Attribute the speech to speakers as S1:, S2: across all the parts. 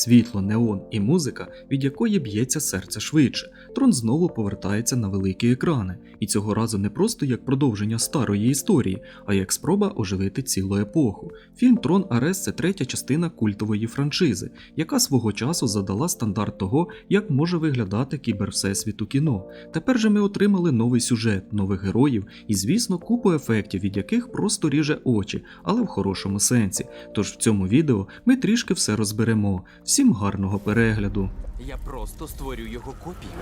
S1: Світло, неон і музика, від якої б'ється серце швидше. Трон знову повертається на великі екрани, і цього разу не просто як продовження старої історії, а як спроба оживити цілу епоху. Фільм Трон Арес це третя частина культової франшизи, яка свого часу задала стандарт того, як може виглядати кібервсесвіт у кіно. Тепер же ми отримали новий сюжет, нових героїв і, звісно, купу ефектів, від яких просто ріже очі, але в хорошому сенсі. Тож в цьому відео ми трішки все розберемо. Всім гарного перегляду!
S2: Я просто створю його копію.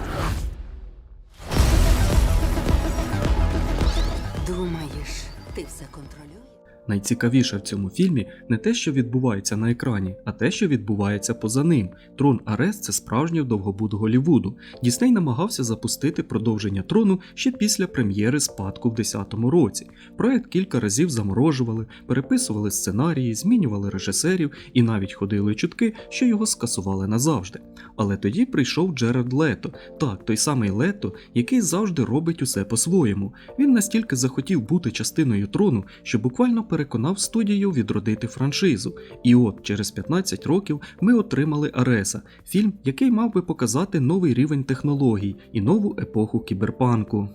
S3: Думаєш, ти все контролюєш?
S1: Найцікавіше в цьому фільмі не те, що відбувається на екрані, а те, що відбувається поза ним. Трон Арес це справжній довгобуд Голівуду. Дісней намагався запустити продовження трону ще після прем'єри спадку в 10-му році. Проект кілька разів заморожували, переписували сценарії, змінювали режисерів і навіть ходили чутки, що його скасували назавжди. Але тоді прийшов Джерард Лето, так, той самий Лето, який завжди робить усе по-своєму. Він настільки захотів бути частиною трону, що буквально переконав студію відродити франшизу. І от через 15 років ми отримали Ареса, фільм, який мав би показати новий рівень технологій і нову епоху кіберпанку.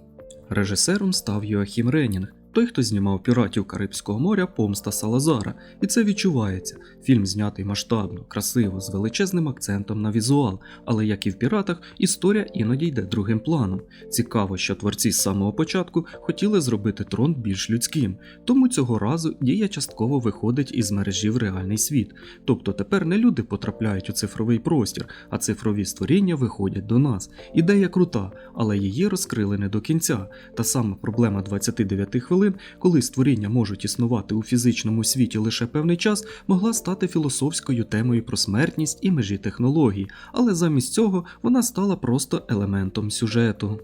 S1: Режисером став Йоахім Ренінг, той, хто знімав піратів Карибського моря Помста Салазара, і це відчувається. Фільм знятий масштабно, красиво, з величезним акцентом на візуал, але як і в піратах, історія іноді йде другим планом. Цікаво, що творці з самого початку хотіли зробити трон більш людським, тому цього разу дія частково виходить із мережі в реальний світ. Тобто тепер не люди потрапляють у цифровий простір, а цифрові створіння виходять до нас. Ідея крута, але її розкрили не до кінця. Та сама проблема 29 хвилин, коли створіння можуть існувати у фізичному світі лише певний час, могла стати філософською темою про смертність і межі технологій, але замість цього вона стала просто елементом сюжету.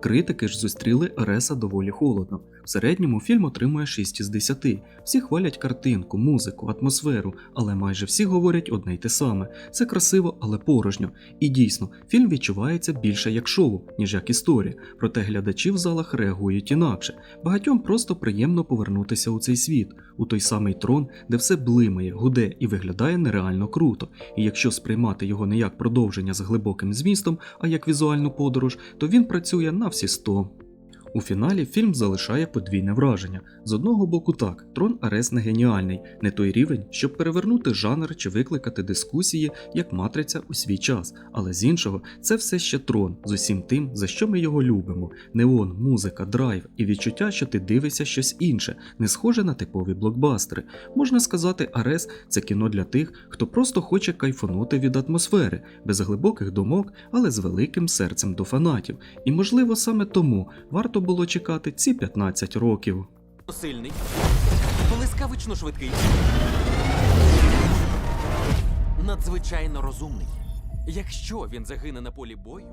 S1: Критики ж зустріли Ареса доволі холодно. В середньому фільм отримує 6 із 10. Всі хвалять картинку, музику, атмосферу, але майже всі говорять одне й те саме. Це красиво, але порожньо. І дійсно, фільм відчувається більше як шоу, ніж як історія. Проте глядачі в залах реагують інакше. Багатьом просто приємно повернутися у цей світ, у той самий трон, де все блимає, гуде і виглядає нереально круто. І якщо сприймати його не як продовження з глибоким змістом, а як візуальну подорож, то він працює на всі 100. У фіналі фільм залишає подвійне враження. З одного боку, так, трон Арес не геніальний, не той рівень, щоб перевернути жанр чи викликати дискусії, як матриця у свій час. Але з іншого, це все ще трон з усім тим, за що ми його любимо: неон, музика, драйв і відчуття, що ти дивишся щось інше, не схоже на типові блокбастери. Можна сказати, Арес це кіно для тих, хто просто хоче кайфанути від атмосфери, без глибоких думок, але з великим серцем до фанатів. І можливо саме тому варто було чекати ці 15 років.
S2: Сильний. Блискавично швидкий. Надзвичайно розумний. Якщо він загине на полі бою,